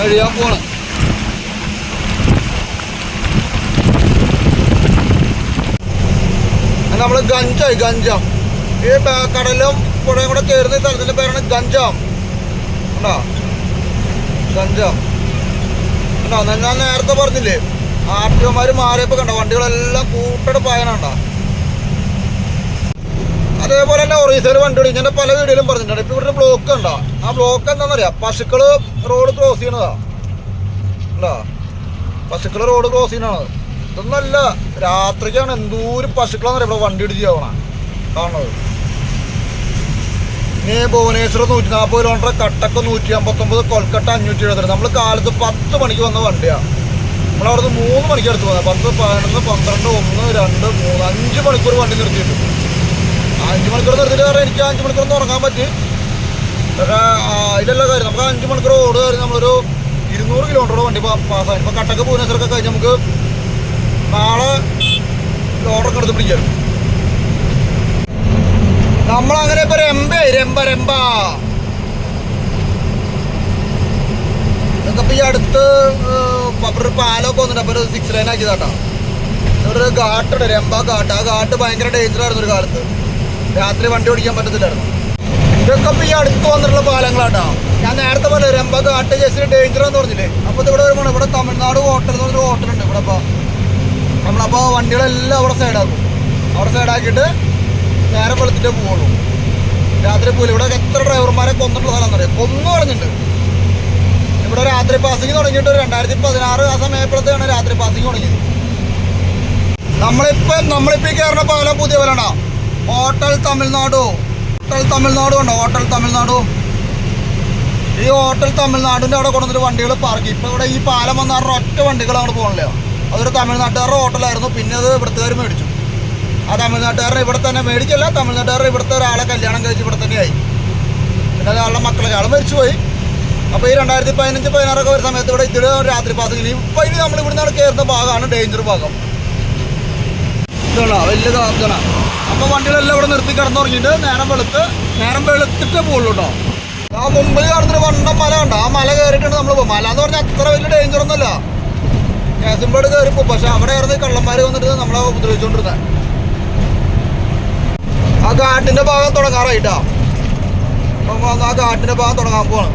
കഴിയാൻ പോണം നമ്മൾ ഗഞ്ചായി ഗഞ്ചാം. ഈ കടലും പുഴയും കൂടെ ചേർന്ന് ഈ സ്ഥലത്തിന്റെ പേരാണ് ഗഞ്ചാം. ഉണ്ടോ ഗഞ്ചാം. ഉണ്ടോ ഞാൻ നേരത്തെ പറഞ്ഞില്ലേ? ആർ ടി ഒമാര് മാറിയപ്പോ കണ്ടോ? വണ്ടികളെല്ലാം കൂട്ടട് പായനുണ്ടോ അതേപോലെ തന്നെ ഒറീസയിൽ വണ്ടി ഓടിക്കും ഞാൻ പല വീടുകളും പറഞ്ഞിട്ടുണ്ട്. ഇപ്പൊ ഇവിടെ ബ്ലോക്ക് ഉണ്ടോ ആ ബ്ലോക്ക് എന്താണെന്നറിയാം പശുക്കൾ റോഡ് ക്രോസ് ചെയ്യണതാ. ഉണ്ടോ പശുക്കൾ റോഡ് ക്രോസ് ചെയ്യണത്. ഇതൊന്നല്ല രാത്രിക്കാണ് എന്തോരം പശുക്കളാന്നറിയാം? ഇവിടെ വണ്ടി ഇടിച്ച് ആവണ. കാണുന്നത്. ഇനി ഭുവനേശ്വർ നൂറ്റി നാൽപ്പത് കിലോമീറ്റർ കട്ടക്ക് നൂറ്റി അമ്പത്തൊമ്പത് കൊൽക്കട്ട അഞ്ഞൂറ്റി എഴുപത്തി നമ്മൾ കാലത്ത് പത്ത് മണിക്ക് വന്ന വണ്ടിയാണ് നമ്മൾ അവിടുന്ന് മൂന്ന് മണിക്ക് അടുത്ത് പോകുന്നത് പത്ത് പതിനൊന്ന് പന്ത്രണ്ട് ഒന്ന് രണ്ട് മൂന്ന് അഞ്ച് മണിക്കൂർ വണ്ടി നിർത്തിയിട്ടുണ്ട്. അഞ്ച് മണിക്കൂർ നിർത്തിയിട്ട് കാരണം എനിക്ക് അഞ്ച് മണിക്കൂർ ഉറങ്ങാൻ പറ്റി. പക്ഷേ ഇതല്ല കാര്യം. നമുക്ക് അഞ്ച് മണിക്കൂർ ഓട് കാര്യം നമ്മളൊരു ഇരുന്നൂറ് കിലോമീറ്ററോട് വണ്ടി പാസ്സായി. ഇപ്പോൾ കട്ടക്ക് ഭുവനേശ്വരൊക്കെ കഴിഞ്ഞ് നമുക്ക് നാളെ ഓർഡറൊക്കെ എടുത്ത് പിടിക്കാം. നമ്മളങ്ങനെ ഇപ്പൊ രമ്പ രമ്പ രമ്പ. ഇതൊക്കെ ഈ അടുത്ത് ഒരു പാലമൊക്കെ വന്നിട്ട് അപ്പൊ സിക്സ് ലൈൻ ആക്കിയതാട്ടാ. ഒരു ഘാട്ടുണ്ട് രമ്പ ഘാട്ട്. ആ ഘാട്ട് ഭയങ്കര ഡേഞ്ചർ ആയിരുന്നു ഒരു കാലത്ത്. രാത്രി വണ്ടി ഓടിക്കാൻ പറ്റത്തില്ലായിരുന്നു. ഇതൊക്കെ ഈ അടുത്ത് വന്നിട്ടുള്ള പാലങ്ങളാട്ടോ. ഞാൻ നേരത്തെ പോലെ രമ്പ ആട്ട് ജസ്റ്റ് ഡേഞ്ചർ എന്ന് പറഞ്ഞില്ലേ. അപ്പൊ ഇവിടെ വരുമ്പോൾ ഇവിടെ തമിഴ്നാട് ഹോട്ടൽ എന്ന് പറഞ്ഞൊരു ഹോട്ടലുണ്ട് ഇവിടെ അപ്പൊ നമ്മളപ്പോൾ വണ്ടികളെല്ലാം അവിടെ സൈഡാക്കും അവിടെ സൈഡാക്കിയിട്ട് നേരെ വെളുത്തിട്ടേ പോവുള്ളൂ. രാത്രി പോലും ഇവിടെ എത്ര ഡ്രൈവർമാരെ കൊന്നിട്ടുള്ള സ്ഥലം എന്നറിയാം? കൊന്നു പറഞ്ഞിട്ടുണ്ട് ഇവിടെ രാത്രി പാസിങ് തുടങ്ങിയിട്ട് രണ്ടായിരത്തി പതിനാറ് ആ സമയപ്പോഴത്തെയാണ് രാത്രി പാസിങ് തുടങ്ങിയത്. നമ്മളിപ്പോ നമ്മളിപ്പോ ഈ കയറുന്ന പാലം പുതിയ പാലാണോ ഹോട്ടൽ തമിഴ്നാടു. ഹോട്ടൽ തമിഴ്നാടു ഉണ്ടോ ഹോട്ടൽ തമിഴ്നാടു. ഈ ഹോട്ടൽ തമിഴ്നാടിന്റെ അവിടെ കൊണ്ടുവന്നിട്ട് വണ്ടികൾ പാർക്ക് ഇപ്പൊ ഇവിടെ ഈ പാലം വന്ന കാരണം ഒറ്റ അങ്ങോട്ട് പോകണില്ല അതൊരു തമിഴ്നാട്ടുകാരുടെ ഹോട്ടലായിരുന്നു. പിന്നെ അത് ഇവിടുത്തുകാർ മേടിച്ചു. ആ തമിഴ്നാട്ടുകാരുടെ ഇവിടെ തന്നെ മേടിച്ചല്ല തമിഴ്നാട്ടുകാരൻ ഇവിടുത്തെ ഒരാളെ കല്യാണം കഴിച്ച് ഇവിടെ തന്നെയായി പിന്നെ അയാളുടെ മക്കളെ ആൾ മരിച്ചുപോയി. അപ്പോൾ ഈ രണ്ടായിരത്തി പതിനഞ്ച് പതിനാറൊക്കെ ഒരു സമയത്ത് ഇവിടെ ഇതിൽ രാത്രി പാസിങ് ഇനി ഇപ്പം ഇനി നമ്മൾ ഇവിടുന്ന് കയറുന്ന ഭാഗമാണ് ഡേഞ്ചർ ഭാഗം. ഇതാണോ വലിയ ഇതാണ്. അപ്പോൾ വണ്ടികളെല്ലാം ഇവിടെ നിർത്തി കിടന്നുറങ്ങിയിട്ട് നേരം വെളുത്ത് നേരം വെളുത്തിട്ടേ പോകുള്ളൂ കേട്ടോ ആ മുമ്പിൽ കാണുന്നൊരു വണ്ടം മല ഉണ്ട് ആ മല കയറിയിട്ടുണ്ട് നമ്മൾ മല എന്ന് പറഞ്ഞാൽ അത്ര വലിയ ഡേഞ്ചർ ഒന്നുമല്ല. കാസിമ്പോട് കയറി പോകും പക്ഷെ അവിടെ ആയിരുന്നു കള്ളന്മാർ വന്നിട്ട് നമ്മളെ ഉപദ്രവിച്ചുകൊണ്ടിരുന്നത് ആ കാട്ടിന്റെ ഭാഗം തുടങ്ങാറായിട്ടാ. അപ്പം ആ ഘാട്ടിന്റെ ഭാഗം തുടങ്ങാൻ പോവാണ്.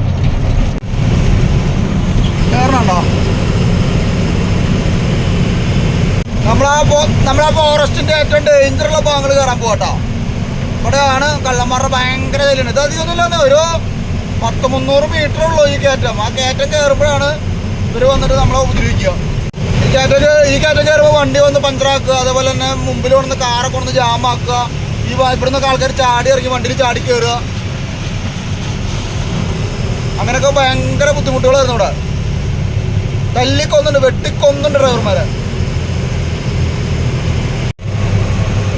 കയറണുണ്ടോ നമ്മളാ നമ്മളാ ഫോറസ്റ്റിന്റെ ഏറ്റവും ഡേഞ്ചർ ഉള്ള ഭാഗങ്ങൾ കയറാൻ പോകട്ടോ ഇവിടെയാണ് കള്ളന്മാരുടെ ഭയങ്കര ഇതിലാണ് ഇത് അധികമൊന്നുമില്ല ഒരു പത്ത് മുന്നൂറ് മീറ്റർ ഉള്ളൂ ഈ കയറ്റം. ആ കയറ്റം കയറുമ്പോഴാണ് ഇവർ വന്നിട്ട് നമ്മളെ ഉപദ്രവിക്കുക. ഈ കയറ്റം ഈ കയറ്റം കയറുമ്പോൾ വണ്ടി വന്ന് പഞ്ചറാക്കുക അതേപോലെ തന്നെ മുമ്പിൽ കൊണ്ടുവന്ന് കാറൊക്കെ കൊണ്ടുവന്ന് ജാമാക്കുക ഈ ഇവിടുന്ന് ആൾക്കാർ ചാടി ഇറങ്ങി വണ്ടിയിൽ ചാടി കയറുക അങ്ങനെയൊക്കെ ഭയങ്കര ബുദ്ധിമുട്ടുകളായിരുന്നു ഇവിടെ. തല്ലിക്കൊന്നുണ്ട് വെട്ടിക്കൊന്നുണ്ട് ഡ്രൈവർമാരെ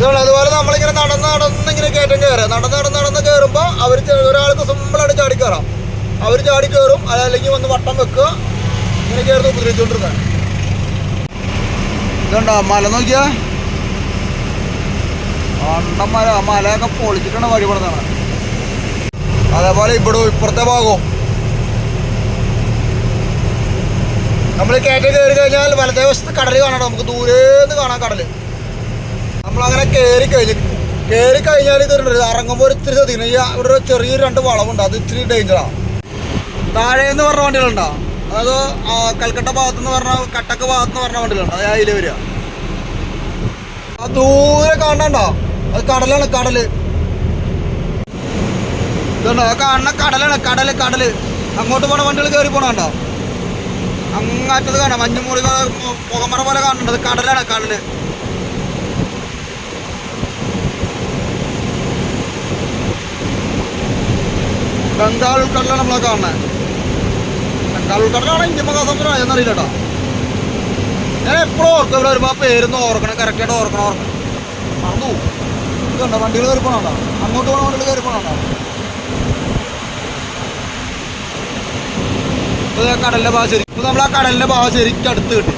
അതുപോലെ നമ്മളിങ്ങനെ നടന്ന് നടന്ന് ഇങ്ങനെ കയറ്റം കയറുക. നടന്ന് നടന്ന് നടന്ന് കയറുമ്പോൾ അവർ ഒരാൾക്ക് സിമ്പിളായിട്ട് ചാടി കയറാം അവർ ചാടി കയറും അതല്ലെങ്കിൽ വന്ന് വട്ടം വെക്കുക. ഇങ്ങനെ കയറുന്ന ഉപദ്രവിച്ചുകൊണ്ടിരുന്നത് ഇതുണ്ടോ? മല നോക്കിയാ? മല. മലയൊക്കെ പൊളിച്ചിട്ടാണ് വഴിപെടുന്നതാണ് അതേപോലെ ഇവിടെ ഇപ്പുറത്തെ ഭാഗവും. നമ്മൾ കയറ്റം കയറി കഴിഞ്ഞാൽ വലതേ വശത്ത് കടൽ കാണണം നമുക്ക് ദൂരേന്ന് കാണാം കടൽ. നമ്മളങ്ങനെ കയറി കഴിഞ്ഞ് കയറി കഴിഞ്ഞാൽ ഇതുണ്ട് ഇറങ്ങുമ്പോൾ ഇത്തിരി ശ്രദ്ധിക്കണം. ഈ ഇവിടെ ഒരു ചെറിയൊരു രണ്ട് വളവുണ്ട്. അത് ഇത്തിരി ഡേഞ്ചറാണ് എന്ന് പറഞ്ഞ വണ്ടികളുണ്ടോ? അത് കൽക്കട്ട ഭാഗത്ത് നിന്ന് പറഞ്ഞ കട്ടക്ക ഭാഗത്ത് നിന്ന് പറഞ്ഞ വണ്ടികളുണ്ട്? അത് അതിൽ വരിക. ആ ദൂരെ കാണണ്ടോ അത് കടലാണ് കടൽ. ഇതുണ്ടോ? ആ കാണുന്ന കടലാണ് കടൽ കടൽ. അങ്ങോട്ട് പോണ വണ്ടികൾ കയറി പോണോ അങ്ങാറ്റത് കാണാം. മഞ്ഞുമൂറി പുകമറ പോലെ കാണുന്നുണ്ട്. അത് കടലാണ് കടൽ. ബംഗാൾ ഉൾക്കടലാണ് നമ്മളെ കാണുന്നത് ബംഗാൾ ഉൾക്കടലാണ് ഇന്ത്യൻ മഹാസമുദ്രം എന്നറിയില്ല കേട്ടോ ഞാൻ എപ്പോഴും ഓർക്കും ഇവിടെ വരുമ്പോൾ പേരൊന്നും ഓർക്കണം കറക്റ്റായിട്ട് ഓർക്കണം ഓർക്കണം. മറന്നു പോകും. ഇതുണ്ടോ വണ്ടികൾ കയറി പോകണോ അങ്ങോട്ട് പോകണ വണ്ടികൾ കയറി പോകണോ ഇപ്പോൾ കടലിന്റെ ഭാഗം ശരി ഇപ്പോൾ നമ്മൾ ആ കടലിന്റെ ഭാഗം ശരിക്കും അടുത്ത് കിട്ടി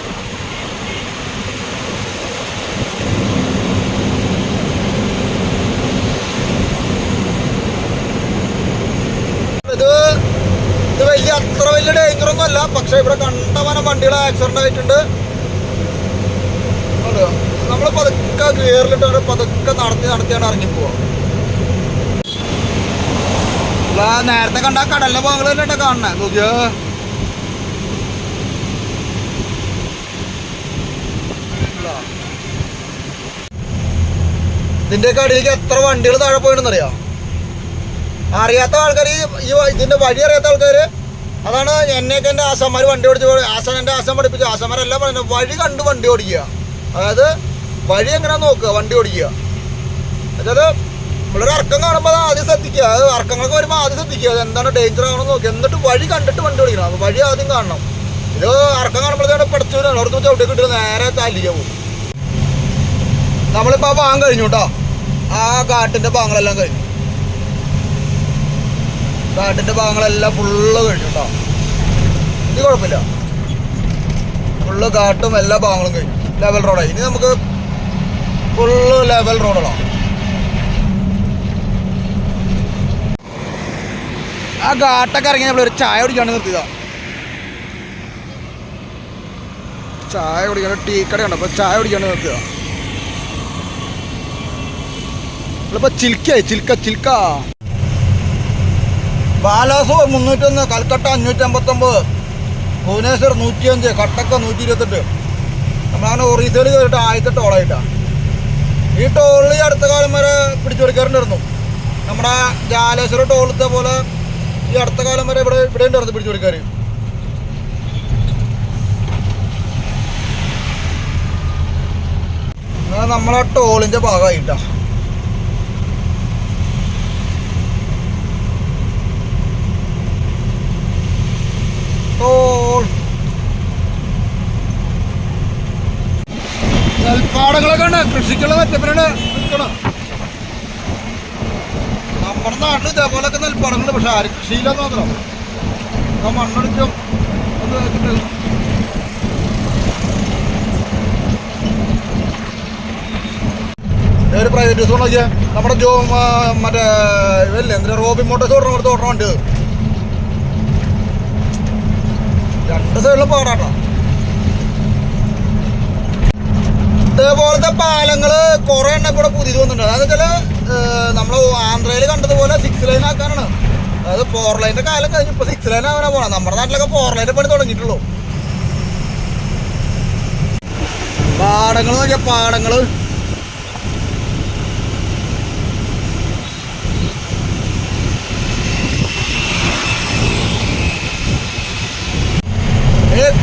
ഇത് ഇത് വലിയ അത്ര വലിയ അല്ല പക്ഷെ ഇവിടെ കണ്ടവനം വണ്ടികൾ ആക്സിഡന്റ് ആയിട്ടുണ്ട്. നമ്മൾ പതുക്കെ ഗിയറിലിട്ട് പതുക്കെ നടത്തി നടത്തിയാണ് ഇറങ്ങി പോവാ. ഇല്ല, നേരത്തെ കണ്ട കടലിന്റെ ഭാഗങ്ങൾ തന്നെ കാണണേ നോക്കിയോ. ഇല്ല. ഇതിന്റെയൊക്കെ അടിയിലേക്ക് എത്ര വണ്ടികൾ താഴെ പോയിട്ടുണ്ടെന്നറിയാം അറിയാത്ത ആൾക്കാർ ഈ ഇതിന്റെ വഴി അറിയാത്ത ആൾക്കാർ അതാണ് എന്നെയൊക്കെ എന്റെ ആശാന്മാർ വണ്ടി ഓടിച്ച് ആശാൻ എന്റെ ആശാൻ പഠിപ്പിച്ചു. ആശാന്മാരെല്ലാം പറയുന്നത് വഴി കണ്ട് വണ്ടി ഓടിക്കുക. അതായത് വഴി എങ്ങനെ നോക്കുക വണ്ടി ഓടിക്കുക. അതായത് നമ്മളൊരു അർക്കം കാണുമ്പോൾ അത് ആദ്യം ശ്രദ്ധിക്കുക. അത് അർക്കങ്ങളൊക്കെ വരുമ്പോൾ ആദ്യം ശ്രദ്ധിക്കുക. അത് എന്താണ് ഡേഞ്ചർ ആണെന്ന് നോക്കുക. എന്നിട്ട് വഴി കണ്ടിട്ട് വണ്ടി ഓടിക്കണം. അപ്പോൾ വഴി ആദ്യം കാണണം. ഇത് അർക്കം കാണുമ്പോഴത്തേക്കാണ് പഠിച്ചവരാണ് അവിടുത്തെ ചവിട്ടി കിട്ടുക നേരെ തല്ലിക്കുക പോകും. നമ്മളിപ്പോൾ ആ ഭാഗം കഴിഞ്ഞു കേട്ടോ. ആ കാട്ടിന്റെ ഭാഗങ്ങളെല്ലാം കഴിഞ്ഞു. കാട്ടിന്റെ ഭാഗങ്ങളെല്ലാം ഫുള്ള് കഴിഞ്ഞു ഇത് കുഴപ്പമില്ല. ഫുള്ള് കാട്ടും എല്ലാ ഭാഗങ്ങളും കഴിഞ്ഞു. ലെവൽ റോഡായി ഇനി നമുക്ക് ഫുള്ള് ലെവൽ റോഡുകളാണ് ആ ഘാട്ടൊക്കെ ഇറങ്ങി നമ്മളൊരു ചായ കുടിക്കാണ്ട് നിർത്തിയതാ. ചായ കുടിക്കാണ്ട് ടീ കട കണ്ടപ്പോ ചായ കുടിക്കാണ്ട് നിർത്തിയതാ. നമ്മളിപ്പോ ചിൽക്കായി ചിൽക്ക ചിൽക്ക. ബാലാസോ മുന്നൂറ്റൊന്ന് കൽക്കട്ട അഞ്ഞൂറ്റി അമ്പത്തൊമ്പത് ഭുവനേശ്വർ നൂറ്റിയഞ്ച് കട്ടക്ക നൂറ്റി ഇരുപത്തെട്ട് നമ്മളങ്ങനെ ഒറീസയിൽ കയറിയിട്ട് ആദ്യത്തെ ടോളായിട്ടാണ് ഈ ടോളിൽ ഈ അടുത്ത കാലം വരെ പിടിച്ചു കൊടുക്കാറുണ്ടായിരുന്നു നമ്മുടെ ജാലേശ്വര ടോളത്തെ പോലെ ഈ അടുത്ത കാലം വരെ ഇവിടെ ഇവിടെ ഉണ്ടായിരുന്നു പിടിച്ചു കൊടുക്കാർ നമ്മളെ ടോളിന്റെ ഭാഗമായിട്ടാ. ടോൾ നെൽപ്പാടങ്ങളൊക്കെ ഉണ്ട്. കൃഷിക്കുള്ള മറ്റപ്പനാണ് നിൽക്കണം നമ്മുടെ നാട്ടിൽ ഇതേപോലൊക്കെ നെൽപ്പാടങ്ങളുണ്ട്. പക്ഷെ ആരും കൃഷിയില്ലെന്ന് മാത്രം. ആ മണ്ണടിച്ചും അത് ഒരു പ്രൈവറ്റ് സോൺ നോക്കിയാ. നമ്മുടെ ജോ മറ്റേ ഇതല്ലേ എന്തിനാ? റോബി മോട്ടോർ കൊടുത്ത് ഓടണം വണ്ടി അത്. രണ്ട് സൈഡിലും പാടാട്ടോ. ഇതേപോലത്തെ പാലങ്ങൾ കുറെ എണ്ണം കൂടെ പുതിയത് വന്നിട്ടുണ്ട്. അതെന്ന് വെച്ചാൽ നമ്മൾ ആന്ധ്രയിൽ കണ്ടതുപോലെ സിക്സ് ലൈൻ ആക്കാനാണ്. അതായത് ഫോർ ലൈന്റെ കാലം കഴിഞ്ഞ് ഇപ്പൊ സിക്സ് ലൈൻ ആവാനാണ് പോണം. നമ്മുടെ നാട്ടിലൊക്കെ ഫോർ ലൈന്റെ പണി തുടങ്ങിയിട്ടുള്ളൂ. പാടങ്ങൾ നോക്കിയ പാടങ്ങൾ.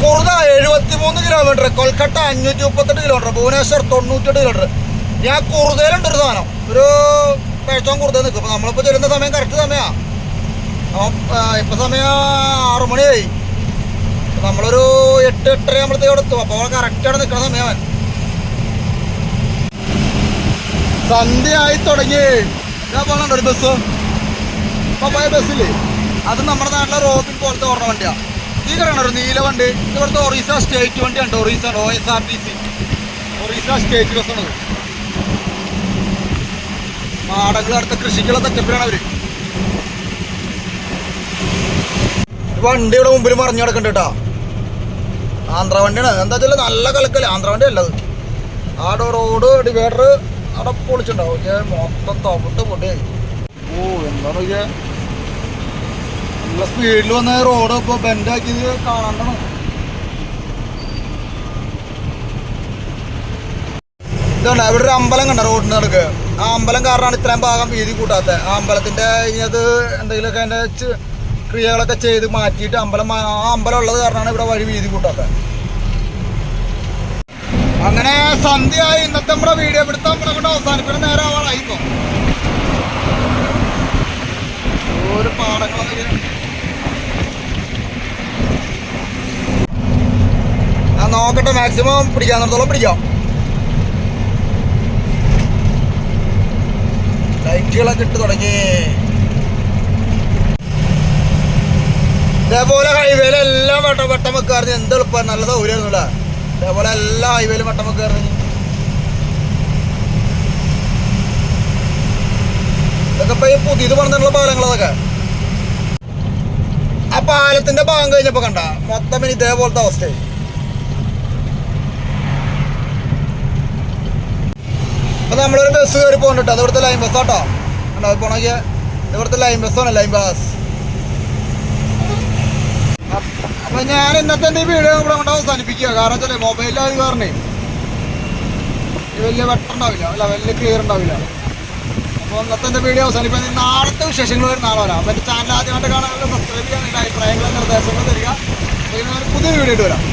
കുറുത എഴുപത്തി മൂന്ന് കിലോമീറ്റർ കൊൽക്കട്ട അഞ്ഞൂറ്റി മുപ്പത്തെട്ട് കിലോമീറ്റർ ഭുവനേശ്വർ തൊണ്ണൂറ്റെട്ട് കിലോമീറ്റർ ഞാൻ കുറുതയിലുണ്ട് ഒരു സാധനം. ഒരു പേഴ്സോൺ കുറുത നിൽക്കും. അപ്പോൾ നമ്മളിപ്പോൾ ചെല്ലുന്ന സമയം കറക്റ്റ് സമയമാണ് ഇപ്പം സമയം ആറു മണിയായി. നമ്മളൊരു എട്ട് എട്ടര ആകുമ്പോഴത്തേക്ക് അവിടെ എത്തും. അപ്പോൾ കറക്റ്റാണ് നിൽക്കുന്ന സമയം അവൻ. സന്ധ്യ ആയി തുടങ്ങി. ഞാൻ പോകണുണ്ടോ ഒരു ബസ് പപ്പായ ബസ്സില്ലേ അത് നമ്മുടെ നാട്ടിലെ റോബിൻ പോലത്തെ ഓർമ്മ വണ്ടിയാണ് ഈ കിടക്കണ ഒരു നീല ഇവിടുത്തെ ഒറീസ സ്റ്റേറ്റ് വണ്ടിയാണ് Orissa O S R T C. Orissa state ബസ്സാണ് പാടങ്ങൾ അടുത്ത കൃഷിക്കുള്ള തെറ്റപ്പിലാണ് അവർ. വണ്ടി ഇവിടെ മുമ്പിൽ മറിഞ്ഞു കിടക്കണ്ട ആന്ധ്ര വണ്ടിയാണ്. എന്താ വെച്ചാൽ നല്ല കലക്കൽ. ആന്ധ്ര വണ്ടി അല്ലത് ആടെ റോഡ് ഡിവൈഡർ അവിടെ പൊളിച്ചിട്ടുണ്ടാവും. മൊത്തം തവിട്ട് പൊട്ടിയായി ഓ എന്താ നല്ല സ്പീഡിൽ വന്ന റോഡ് ഇപ്പോൾ ബെൻഡാക്കിയത് കാണാണ്ടാണ് ഇതുണ്ട് ഇവിടെ ഒരു അമ്പലം കണ്ട റോഡിന് നടക്ക്? ആ അമ്പലം കാരണമാണ് ഇത്രയും ഭാഗം വീതി കൂട്ടാത്തത്. ആ അമ്പലത്തിന്റെ ഇനിയത് എന്തെങ്കിലുമൊക്കെ അതിന്റെ ക്രിയകളൊക്കെ ചെയ്ത് മാറ്റിയിട്ട് അമ്പലം ആ അമ്പലം ഉള്ളത് കാരണമാണ് ഇവിടെ വഴി വീതി കൂട്ടാത്തത്. അങ്ങനെ സന്ധ്യയായി. ഇന്നത്തെ നമ്മുടെ വീഡിയോ എടുത്ത് നമ്മളെ കൊണ്ട് അവസാനിപ്പിക്കുന്ന നേരം ആവാറായി ഇപ്പൊ ഒരു പാടങ്ങളൊക്കെ നോക്കട്ടെ മാക്സിമം പിടിക്കാന്നിടത്തോളം പിടിക്കാം. ലൈറ്റുകളൊക്കെ ഇട്ട് തുടങ്ങി. ഇതേപോലെ ഹൈവേയിൽ എല്ലാം വട്ടം വട്ടം വെക്കാറുണ്ട് എന്ത് എളുപ്പമാണ് നല്ല സൗകര്യമായിരുന്നില്ല ഇതേപോലെ എല്ലാ ഹൈവേയിലും വട്ടം വെക്കാറുണ്ട് ഇതൊക്കെ ഇപ്പൊ പുതിയത് പറഞ്ഞിട്ടുള്ള പാലങ്ങളതൊക്കെ ആ പാലത്തിന്റെ ഭാഗം കഴിഞ്ഞപ്പോ കണ്ട മൊത്തം ഇതേപോലത്തെ അവസ്ഥയായി. അപ്പൊ നമ്മളൊരു ബസ് കയറി പോകണ്ട അത് ഇവിടുത്തെ ലൈൻ ബസ് ആട്ടോ. കണ്ടോ? അത് പോണെങ്കിൽ ഇവിടുത്തെ ലൈൻ ബസ്സാണ് ലൈൻ ബസ് അപ്പൊ ഞാൻ ഇന്നത്തെ എന്റെ ഈ വീഡിയോ ഇവിടെ കൊണ്ട് അവസാനിപ്പിക്കുക. കാരണം വെച്ചാൽ മൊബൈലിൽ അത് കാരണേ വലിയ വെട്ടുണ്ടാവില്ല അല്ല വലിയ ക്ലിയർ ഉണ്ടാവില്ല. അപ്പോൾ ഇന്നത്തെ വീഡിയോ അവസാനിപ്പിക്കുന്നത് നാളത്തെ വിശേഷങ്ങൾ വരുന്ന അപ്പൊ അപ്പോൾ എന്റെ ചാനൽ ആദ്യമായിട്ട് കാണാനുള്ള സബ്സ്ക്രൈബ് ചെയ്യാൻ അഭിപ്രായങ്ങളും നിർദ്ദേശങ്ങളും തരിക. അപ്പോൾ പുതിയ വീഡിയോ ഇട്ട് വരാം.